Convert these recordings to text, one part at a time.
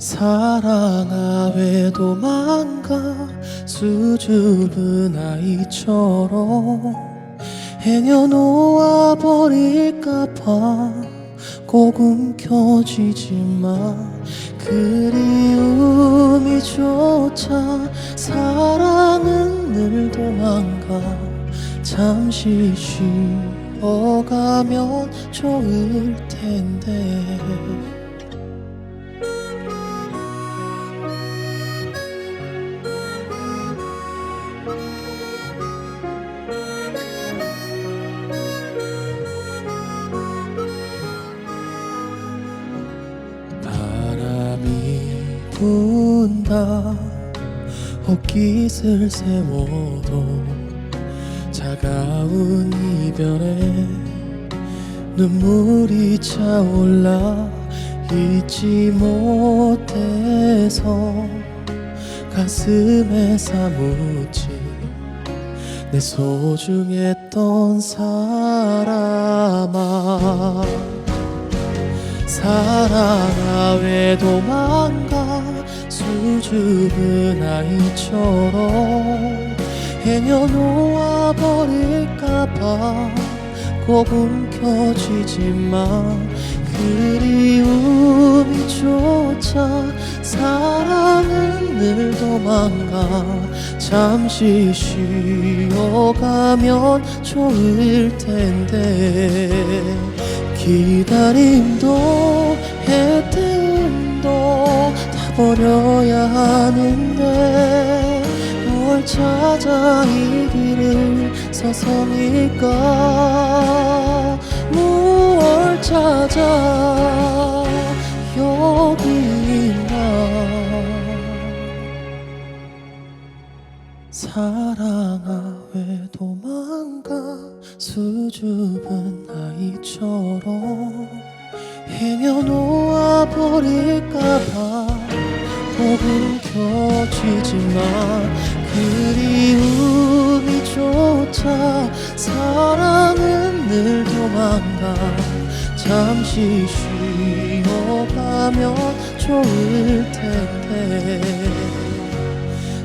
사랑아 왜 도망가 수줍은 아이처럼 행여놓아 버릴까봐 꼭 움켜쥐지마 그리움이 조차 사랑은 늘 도망가 잠시 쉬어가면 좋을 텐데 분다. 헛깃을 세워도 차가운 이별에 눈물이 차올라 잊지 못해서 가슴에 사무치 내 소중했던 사람아. 사랑아 왜 도망가 수줍은 아이처럼 행여놓아 버릴까봐 꼭 움켜쥐지만 그리움이 조차 사랑은 늘 도망가. 잠시 쉬어가면 좋을 텐데 기다림도 다 버려야 하는데 뭘 찾아 이 길을 서성일까? 무얼 찾아 여기 있나? 사랑아 왜 도망가 수줍은 아이처럼 행여놓아 버릴까봐 꼭 움켜쥐지만 그리움이 조차 사랑은 늘 도망가 잠시 쉬어가면 좋을 텐데.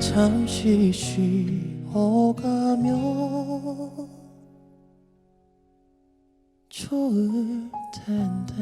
잠시 쉬어가면 좋을 텐데